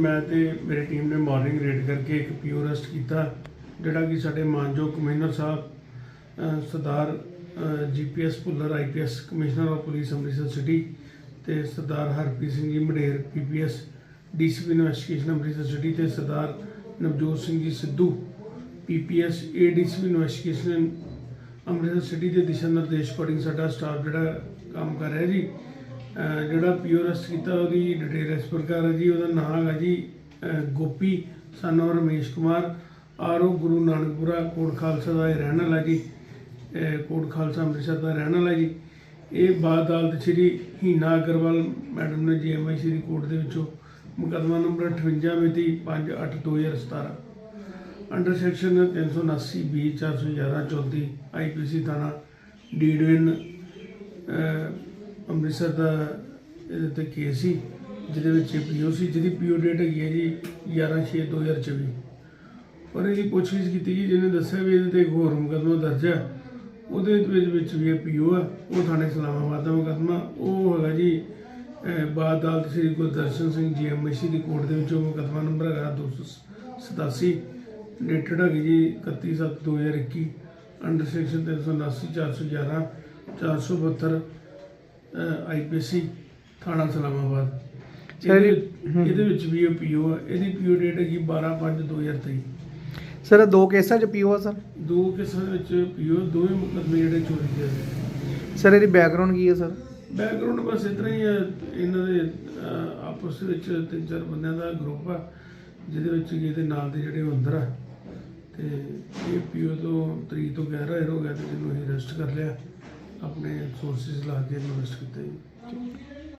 ਮੈਂ ਤੇ ਮੇਰੀ ਟੀਮ ਨੇ ਮਾਰਨਿੰਗ ਰੇਡ ਕਰਕੇ ਇੱਕ ਪੀਓ ਅਰੈਸਟ ਕੀਤਾ, ਜਿਹੜਾ ਕਿ ਸਾਡੇ ਮਾਨਯੋਗ ਕਮਿਸ਼ਨਰ ਸਾਹਿਬ, ਅਹ Sardar GPS Bhullar IPS commissioner of police Amritsar city ਤੇ Sardar Harpreet Singh ji Mader PPS DCP investigation Amritsar city ਤੇ Sardar Navjot Singh ji Sidhu PPS ADCP investigation Amritsar city ਦੇ ਦਿਸ਼ਾ ਨਿਰਦੇਸ਼ ਅਕੋਰਡਿੰਗ ਸਾਡਾ staff ਜਿਹੜਾ ਕੰਮ ਕਰ ਰਿਹਾ ਜੀ ਜਿਹੜਾ ਪੀਓ ਅਰੈਸਟ ਕੀਤਾ ਉਹਦੀ ਡਿਟੇਲ ਇਸ ਪ੍ਰਕਾਰ ਹੈ ਜੀ, ਉਹਦਾ ਨਾਮ ਹੈਗਾ ਜੀ Gopi, son of Ramesh Kumar RO Guru Nanakpura, Kot Khalsa ਦਾ ਇਹ ਰਹਿਣ ਵਾਲਾ ਜੀ ਕੋਟ ਖਾਲਸਾ ਅੰਮ੍ਰਿਤਸਰ ਦਾ ਰਹਿਣ ਵਾਲਾ ਜੀ। ਇਹ ਬਾਦ ਅਦਾਲਤ ਸ਼੍ਰੀ ਹੀਨਾ ਅਗਰਵਾਲ ਮੈਡਮ ਨੇ ਜੀਐਮਆਈਸੀ ਸ਼੍ਰੀ ਕੋਟ ਦੇ ਵਿੱਚੋਂ ਮੁਕੱਦਮਾ ਨੰਬਰ 58 ਮਿਤੀ 5/8/2017 ਅੰਡਰ ਸੈਕਸ਼ਨ 379 ਬੀ 411 34 ਆਈਪੀਸੀ ਥਾਣਾ ਡੀਡਵਿਨ ਅੰਮ੍ਰਿਤਸਰ ਦਾ ਇਹਦੇ ਤੇ ਕੇਸ ਸੀ ਜਿਹਦੇ ਵਿੱਚ ਪੀਓ ਸੀ ਜਿਹਦੀ ਪੀਓ ਡੇਟ ਹੈਗੀ ਹੈ ਜੀ 11/6/2024 ਪਰ ਇਹਦੀ ਪੁੱਛਗਿੱਛ ਕੀਤੀ ਜੀ ਜਿਹਨੇ ਦੱਸਿਆ ਵੀ ਇਹਦੇ ਤੇ ਇੱਕ ਹੋਰ ਮੁਕੱਦਮਾ ਦਰਜ ਹੈ ਉਹਦੇ ਵਿੱਚ ਵਿੱਚ ਵੀ ਇਹ ਪੀਓ ਆ ਉਹ ਥਾਣੇ ਇਸਲਾਮਾਬਾਦ ਦਾ ਮੁਕੱਦਮਾ ਉਹ ਹੈਗਾ ਜੀ ਅਹ, ਬਾਦ ਅਦਾਲਤ ਸ੍ਰੀ ਗੁਰਦਰਸ਼ਨ ਸਿੰਘ ਜੀ ਐਮਐਸਸੀ ਦੀ ਕੋਰਟ ਦੇ ਵਿੱਚ ਉਹ ਮੁਕੱਦਮਾ ਨੰਬਰ ਹੈਗਾ 287 ਡੇਟਡ ਹੈਗੀ ਜੀ 31/7/2021 ਅੰਡਰ ਸੈਕਸ਼ਨ 379 411 472 ਆਈਪੀਸੀ ਥਾਣਾ ਇਸਲਾਮਾਬਾਦ ਸਰ, ਇਹਦੇ ਵਿੱਚ ਵੀ ਇਹ ਪੀਓ ਹੈ ਇਹਦੀ ਪੀਓ ਡੇਟ ਹੈਗੀ 12/5/2023 ਸਰ ਇਹ ਦੋ ਕੇਸਾਂ ਚ ਪੀਓ ਆ ਸਰ? ਦੋ ਕਿਸਾਂ ਦੇ ਵਿੱਚ ਪੀਓ ਦੋਵੇਂ ਮੁਕੱਦਮੇ ਜਿਹੜੇ ਚੋਰੀ ਦੇ ਸਰ ਇਹਦੀ ਬੈਕਗ੍ਰਾਉਂਡ ਕੀ ਹੈ ਸਰ? ਬੈਕਗ੍ਰਾਉਂਡ ਬਸ ਇਤਨਾ ਹੀ ਹੈ। ਇਹਨਾਂ ਦੇ ਅਹ, ਆਪਸ ਵਿੱਚ ਤਿੰਨ ਚਾਰ ਬੰਦਿਆਂ ਦਾ ਗਰੁੱਪ ਆ ਜਿਹਦੇ ਵਿੱਚ ਕਿ ਇਹਦੇ ਨਾਲ ਦੇ ਜਿਹੜੇ ਉਹ ਅੰਦਰ ਆ। ਤੇ ਇਹ ਪੀਓ ਤੋਂ ਤਰੀਕ ਤੋਂ ਗੈਰ ਹਾਜ਼ਰ ਹੋ ਗਿਆ ਤੇ ਜਿਹਨੂੰ ਅਸੀਂ ਅਰੈਸਟ ਕਰ ਲਿਆ। ਆਪਣੇ ਸੋਰਸਿਸ ਲਾ ਕੇ ਇਨਵੈਸਟ ਅਰੈਸਟ ਕੀਤਾ ਜੀ।